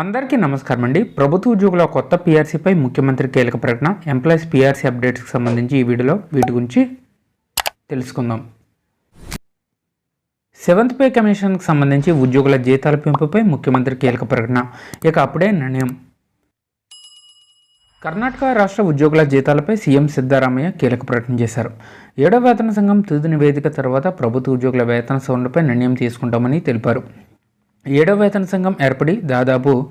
అందరికీ నమస్కారం అండి. ప్రభుత్వ ఉద్యోగుల కొత్త పీఆర్సీపై ముఖ్యమంత్రి కీలక ప్రకటన ఎంప్లాయీస్ పీఆర్సీ అప్డేట్స్కి సంబంధించి ఈ వీడియోలో వీటి గురించి తెలుసుకుందాం. సెవెంత్ పే కమిషన్కి సంబంధించి ఉద్యోగుల జీతాల పెంపుపై ముఖ్యమంత్రి కీలక ప్రకటన. ఇక అప్పుడే నిర్ణయం. కర్ణాటక రాష్ట్ర ఉద్యోగుల జీతాలపై సీఎం సిద్ధారామయ్య కీలక ప్రకటన చేశారు. ఏడవ వేతన సంఘం తుది నివేదిక తర్వాత ప్రభుత్వ ఉద్యోగుల వేతన సవరణపై నిర్ణయం తీసుకుంటామని తెలిపారు. ఏడవ వేతన సంఘం ఏర్పడి దాదాపు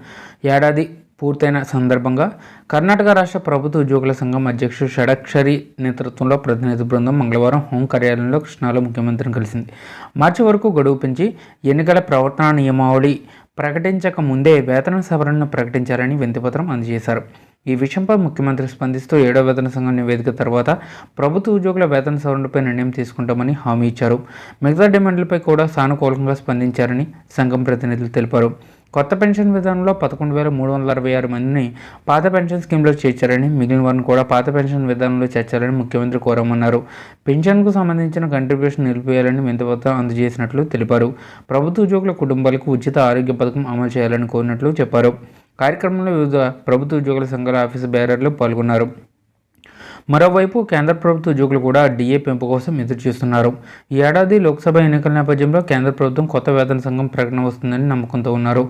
ఏడాది పూర్తయిన సందర్భంగా కర్ణాటక రాష్ట్ర ప్రభుత్వ ఉద్యోగుల సంఘం అధ్యక్షుడు షడక్షరి నేతృత్వంలో ప్రతినిధి బృందం మంగళవారం హోం కార్యాలయంలో కృష్ణాలో ముఖ్యమంత్రిని కలిసింది. మార్చి వరకు గడువు పెంచి ఎన్నికల ప్రవర్తన నియమావళి ప్రకటించక ముందే వేతన సవరణను ప్రకటించారని వింతిపత్రం అందజేశారు. ఈ విషయంపై ముఖ్యమంత్రి స్పందిస్తూ ఏడో వేతన సంఘం నివేదిక తర్వాత ప్రభుత్వ ఉద్యోగుల వేతన సవరణపై నిర్ణయం తీసుకుంటామని హామీ ఇచ్చారు. మిగతా డిమాండ్లపై కూడా సానుకూలంగా స్పందించారని సంఘం ప్రతినిధులు తెలిపారు. కొత్త పెన్షన్ విధానంలో పదకొండు వేల మూడు వందల అరవై ఆరు మందిని పాత పెన్షన్ స్కీమ్లో చేర్చారని మిగిలిన వారిని కూడా పాత పెన్షన్ విధానంలో చేర్చాలని ముఖ్యమంత్రి కోరమన్నారు. పెన్షన్కు సంబంధించిన కంట్రిబ్యూషన్ నిలిపివేయాలని వింతపత్రం అందజేసినట్లు తెలిపారు. ప్రభుత్వ ఉద్యోగుల కుటుంబాలకు ఉచిత ఆరోగ్య పథకం అమలు చేయాలని కోరినట్లు చెప్పారు. కార్యక్రమంలో వివిధ ప్రభుత్వ ఉద్యోగుల సంఘాల ఆఫీసు బేరర్లు పాల్గొన్నారు. మరోవైపు కేంద్ర ప్రభుత్వ ఉద్యోగులు కూడా డిఏ పెంపు కోసం ఎదురు చూస్తున్నారు. ఈ ఏడాది లోక్సభ ఎన్నికల నేపథ్యంలో కేంద్ర ప్రభుత్వం కొత్త వేతన సంఘం ప్రకటన వస్తుందని నమ్మకంతో ఉన్నారు.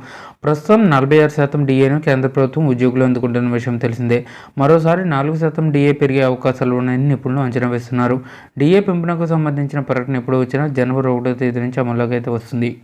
ప్రస్తుతం నలభై ఆరు శాతం డిఏను కేంద్ర ప్రభుత్వం ఉద్యోగులు అందుకుంటున్న విషయం తెలిసిందే. మరోసారి నాలుగు శాతం డిఏ పెరిగే అవకాశాలు ఉన్నాయని నిపుణులు అంచనా వేస్తున్నారు. డిఏ పెంపునకు సంబంధించిన ప్రకటన ఎప్పుడు వచ్చినా జనవరి ఒకటో తేదీ నుంచి అమల్లోకి అయితే వస్తుంది.